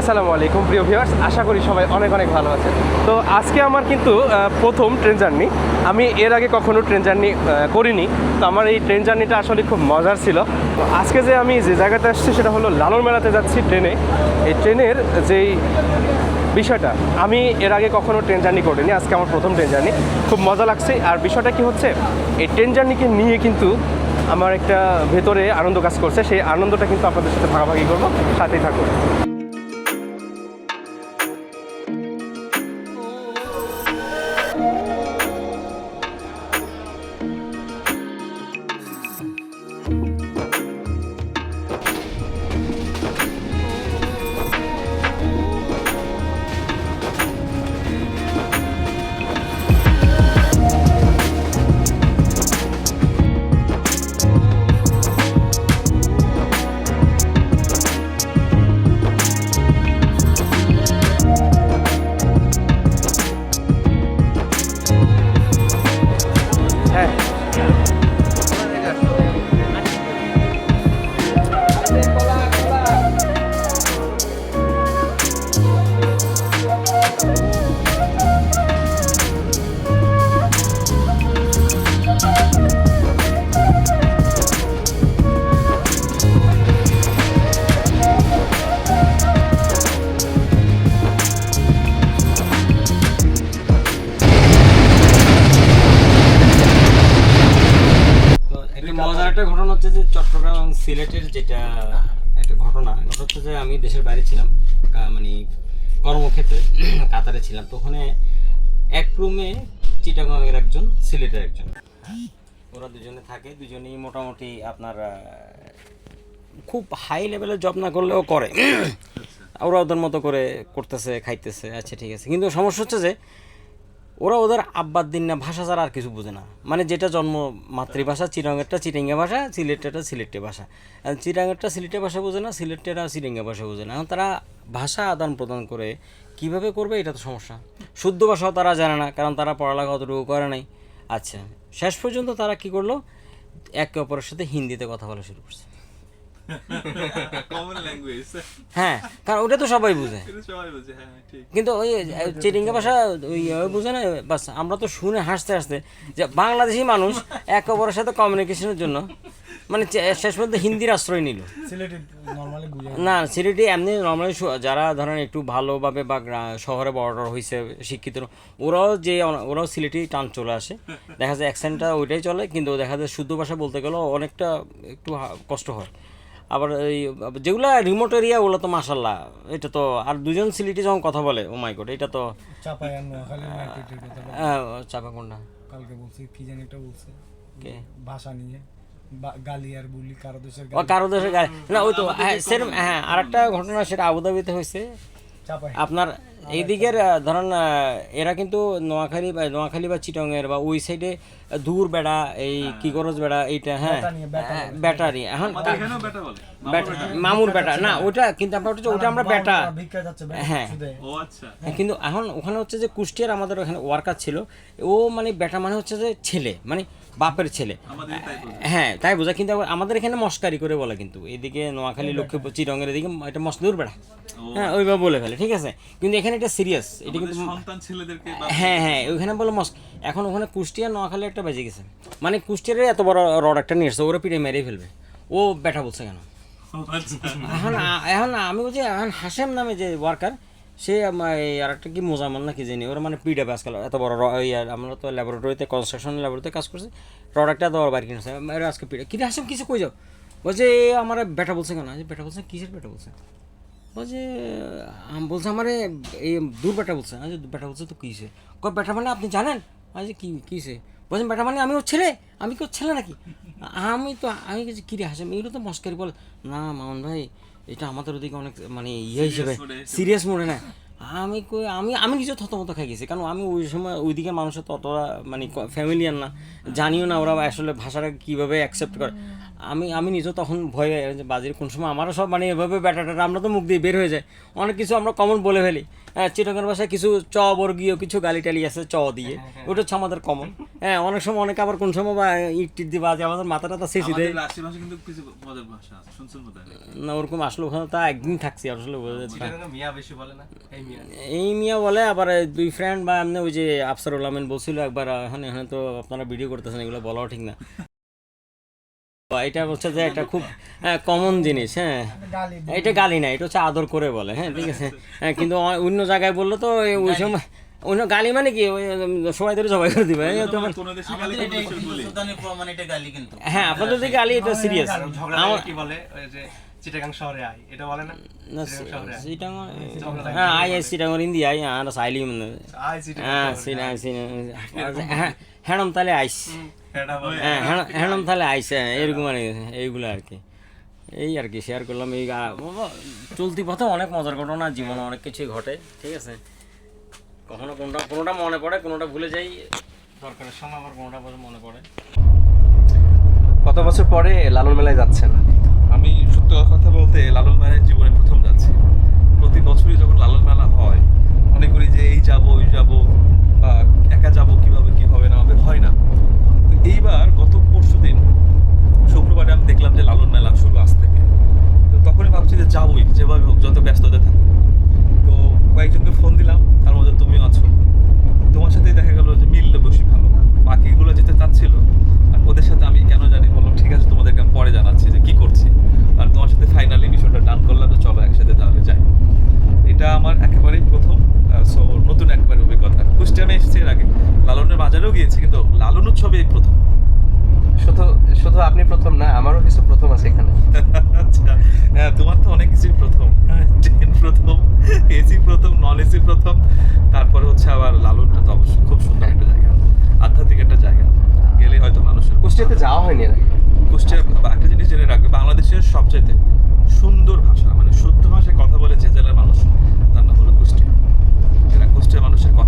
আসসালামু আলাইকুম, প্রিয় ভিউয়ার্স আশা করি সবাই অনেক অনেক ভালো আছেন। তো আজকে আমার কিন্তু প্রথম ট্রেন জার্নি আমি এর আগে কখনো ট্রেন জার্নি করিনি। তো আমার এই ট্রেন জার্নিটা আসলে খুব মজার ছিল। তো আজকে যে আমি যে জায়গাতে আসছি, সেটা হলো লালন মেলাতে যাচ্ছি ট্রেনে এই ট্রেনের যেই বিষয়টা, আমি এর আগে কখনো ট্রেন জার্নি করিনি। আজকে আমার প্রথম ট্রেন জার্নি খুব মজা লাগছে। আর বিষয়টা কি হচ্ছে, এই ট্রেন জার্নিকে নিয়ে কিন্তু আমার একটা ভেতরে আনন্দ কাজ করছে। সেই আনন্দটা কিন্তু আপনাদের সাথে ভাগাভাগি করব। সাথেই থাকুন। তো হচ্ছে যে চট্টগ্রাম এবং সিলেটের যেটা একটা ঘটনা ঘটনা হচ্ছে যে আমি দেশের বাইরে ছিলাম মানে কর্মক্ষেত্রে, কাতারে ছিলাম। তো ওখানে এক রুমে চিটাগাংয়ের একজন, সিলেটের একজন। ওরা দুজনে থাকে, দুজনেই মোটামুটি আপনার খুব হাই লেভেলের জব না করলেও করে। ওরা ওদের মতো করে করতেছে, খাইতেছে আচ্ছা ঠিক আছে। কিন্তু সমস্যা হচ্ছে যে ওরা ওদের আব্বার দিন না, ভাষা ছাড়া আর কিছু বোঝে না। মানে যেটা জন্ম মাতৃভাষা চিরাঙ্গেরটা চিরিঙ্গা ভাষা, সিলেটেরটা সিলেটে ভাষা। চিরাঙ্গেরটা সিলেটে ভাষা বোঝে না, সিলেটেরা চিরিঙ্গা ভাষা বোঝে না। তারা ভাষা আদান প্রদান করে কীভাবে করবে এটা তো সমস্যা। শুদ্ধ ভাষাও তারা জানে না, কারণ তারা পড়ালেখা অতটুকু করে নাই। আচ্ছা শেষ পর্যন্ত তারা কি করল? একে অপরের সাথে হিন্দিতে কথা বলা শুরু করছে। কমন ল্যাঙ্গুয়েজ হ্যাঁ কারণ ওটা তো সবাই বুঝে। সবাই বোঝে হ্যাঁ ঠিক। কিন্তু ওই চিরিঙ্গা ভাষা ওই বুঝে না বাস আমরা তো শুনে হাসতে হাসতে যে বাংলাদেশি মানুষ একে অপরের সাথে কমিউনিকেশনের জন্য মানে শেষ পর্যন্ত হিন্দির আশ্রয় নিল। সিলেটে নর্মালি বুঝে না। সিলেটি এমনি নর্মালি যারা ধরেন একটু ভালোভাবে বা শহরে বড় হয়েছে শিক্ষিত ওরাও যে ওরাও সিলেটি টান চলে আসে। দেখা যায় অ্যাকসেন্টটা ওইটাই চলে কিন্তু দেখা যায় শুদ্ধ ভাষা বলতে গেলেও অনেকটা একটু কষ্ট হয়। আবার এই যেগুলো রিমোট এরিয়া ওগুলো তো মাসাল্লাহ এটা তো আর দুজন সিলিটি যখন কথা বলে ও মাই গড এটা তো চাপা কোনটা কালকে বলছি কি জানি একটা বলছে। কে? ভাষা নিয়ে। গালি আর বুলি কারও দেশের কারও দেশের গালি না ওই তো হ্যাঁ সেরকম হ্যাঁ আর একটা ঘটনা সেটা আবুধাবিতে হয়েছে। আপনার এই দিকের আহ, ধরেন এরা কিন্তু নোয়াখালী বা নোয়াখালী বা চিটংয়ের বা ওই সাইডে দূর বেড়া এই কি করজ বেড়া এইটা হ্যাঁ। বেটা হ্যাঁ, ব্যাটারি এখন মামুর বেটা না ওটা কিন্তু আমরা হচ্ছে ওটা আমরা বেটা হ্যাঁ। ও আচ্ছা। হ্যাঁ, কিন্তু এখন ওখানে হচ্ছে যে কুষ্টিয়ার আমাদের ওখানে ওয়ার্কার ছিল ও মানে বেটা মানে হচ্ছে যে ছেলে। মানে বাপের ছেলে। হ্যাঁ তাই বোঝা কিন্তু আমাদের এখানে মস্কারি করে বলে কিন্তু। এদিকে নোয়াখালী লক্ষ্মীপুর চিরঙ্গের এদিকে এটা মস্ত দূর বেড়া। হ্যাঁ ওইভাবে বলে ফেলে ঠিক আছে? কিন্তু এখানে এটা সিরিয়াস এটা কিন্তু হ্যাঁ হ্যাঁ ওইখানে বলে মস্ক এখন ওখানে কুষ্টিয়া নোয়াখালী একটা বেজে গেছে। মানে কুষ্টিয়ার এত বড় রড একটা নিয়ে এসছে ওরা পিঠে মেরেই ফেলবে। ও বেটা বলছে কেন? আচ্ছা। এখন এখন আমি বলছি এখন হাসেম নামে যে ওয়ার্কার সে আর একটা কি মোজামান না কি জানি, ওরা মানে পিডে আজকাল এত বড় র- ওই আর আমরা তো ল্যাবরেটরিতে কনস্ট্রাকশন ল্যাবরেটরিতে কাজ করছি প্রোডাক্টটা এত বড় কিনেছে আজকে পিডে কিন্তু হাসেম কিছু কই যাও? বলছে আমার বেটা বলছে কেন? বেটা বলছে, কিসের বেটা বলছে? বলছে বলছে আমার, এই দূর বেটা বলছে। আজ বেটা বলছে তো কিসে? কয় বেটা মানে আপনি জানেন? আজ কি, কিসে? বলছেন বেটা মানে আমি ওর ছেলে, আমি কি ওর ছেলে নাকি? আমি তো, আমি কিছু কিরে হাসেম এগুলো তো মস্কারি বলে। না, মামন ভাই এটা আমাদের ওদিকে অনেক মানে ইয়ে হিসেবে সিরিয়াস মনে না। আমি কই আমি আমি নিজে থতমত খাই গেছি কারণ আমি ওই সময় ওইদিকে মানুষের তো অতটা মানে ফ্যামিলিয়ার না। জানিও না ওরা আসলে ভাষাটা কীভাবে অ্যাকসেপ্ট করে। আমি আমি নিজেও তখন ভয়ে যে বাজির কোন সময় আমারও সব মানে এভাবে ব্যাটাটা আমরা তো মুখ দিয়ে বের হয়ে যায় অনেক কিছু আমরা কমন বলে ফেলি। হ্যাঁ চিটাঙ্গের ভাষায় কিছু চ বর্গীয় কিছু গালি টালি আছে চ দিয়ে। ওটা হচ্ছে আমাদের কমন হ্যাঁ অনেক সময় অনেকে আবার কোন সময় বা ইট দিয়ে বাজে আমাদের মাথা টাথা শেষি দেয়। ভাষা কিন্তু কিছু মজার ভাষা আছে শুনছেন না ওরকম আসলে ওখানে তা একদিন থাকছি আসলে বোঝা যাচ্ছে মিয়া বেশি বলে না? এই মিয়া। বলে আবার দুই ফ্রেন্ড বা এমনি ওই যে আফসারুল আমিন বলছিল একবার এখন এখানে তো আপনারা ভিডিও করতেছেন এগুলো বলাও ঠিক না। এটা হচ্ছে যে একটা খুব কমন জিনিস হ্যাঁ। এটা গালি না এটা হচ্ছে আদর করে বলে হ্যাঁ ঠিক আছে। হ্যাঁ কিন্তু অন্য জায়গায় বলল তো ওই সময় অন্য গালি মানে কি? সবাই ধরে সবাই করে দিবে। তোমার মানে এটা হ্যাঁ আপনাদের দিকে গালি এটা সিরিয়াস আমার কি বলে? যে চিটাগাং শহরে আই এটা বলে না? না চিটাগাং শহরে আই। সিটাং হ্যাঁ আই আই সিটাং হিন্দি আই আর সাইলি মানে। আই চিটাগাং হ্যাঁ। হ্যাঁ হ্যাঁ তাহলে আইস। হ্যাঁ তাহলে আইসে এরকম আর এইগুলো আর কি। এই আর কি শেয়ার করলাম এই চলতি পথে অনেক মজার ঘটনা জীবনে অনেক কিছুই ঘটে ঠিক আছে? কখনো কোনটা কোনোটা মনে পড়ে কোনোটা ভুলে যাই। দরকারের সময় আবার কোনোটা মনে পড়ে। কত বছর পরে লালন মেলায় যাচ্ছেন? আমি সত্য কথা বলতে লালন মেলায় জীবনে প্রথম যাচ্ছি। প্রতি বছরই যখন লালন মেলা হয় মনে করি যে এই যাব ওই যাব বা একা যাব কীভাবে কি হবে না হবে হয় না। তো এইবার গত পরশু দিন শুক্রবারে আমি দেখলাম যে লালন মেলা শুরু আজ থেকে তো তখনই ভাবছি যে যাবোই যেভাবে হোক যত ব্যস্ততা থাকুক তো কয়েকজনকে ফোন দিলাম তার মধ্যে তুমিও আছো তোমার সাথেই দেখা গেল যে মিললে বেশি ভালো বাকিগুলো যেতে চাচ্ছিল আর ওদের সাথে আমি কেন জানি বললাম ঠিক আছে তোমাদেরকে আমি পরে জানাচ্ছি যে কি করছি আর তোমার সাথে ফাইনালি বিষয়টা ডান করলাম যে চলো একসাথে তাহলে যাই এটা আমার একেবারেই প্রথম সো নতুন একবারে অভিজ্ঞতা কুষ্টিয়ানে এসেছি এর আগে লালনের বাজারেও গিয়েছি কিন্তু লালন উৎসবে প্রথম। শুধু শুধু আপনি প্রথম না আমারও কিছু প্রথম আছে এখানে। আচ্ছা হ্যাঁ তোমার তো অনেক কিছুই প্রথম। ট্রেন প্রথম এসি প্রথম নন এসি প্রথম তারপরে হচ্ছে আবার লালনটা তো অবশ্যই খুব সুন্দর একটা জায়গা। আধ্যাত্মিক একটা জায়গা। গেলে হয়তো মানুষের কুষ্টিয়াতে যাওয়া হয়নি এর আগে। কুষ্টিয়া একটা জিনিস জেনে রাখবে বাংলাদেশের সবচাইতে সুন্দর ভাষা মানে শুদ্ধ ভাষায় কথা বলে যে জেলার মানুষ তার নাম হলো কুষ্টিয়া। এরা কুষ্টিয়া মানুষের কথা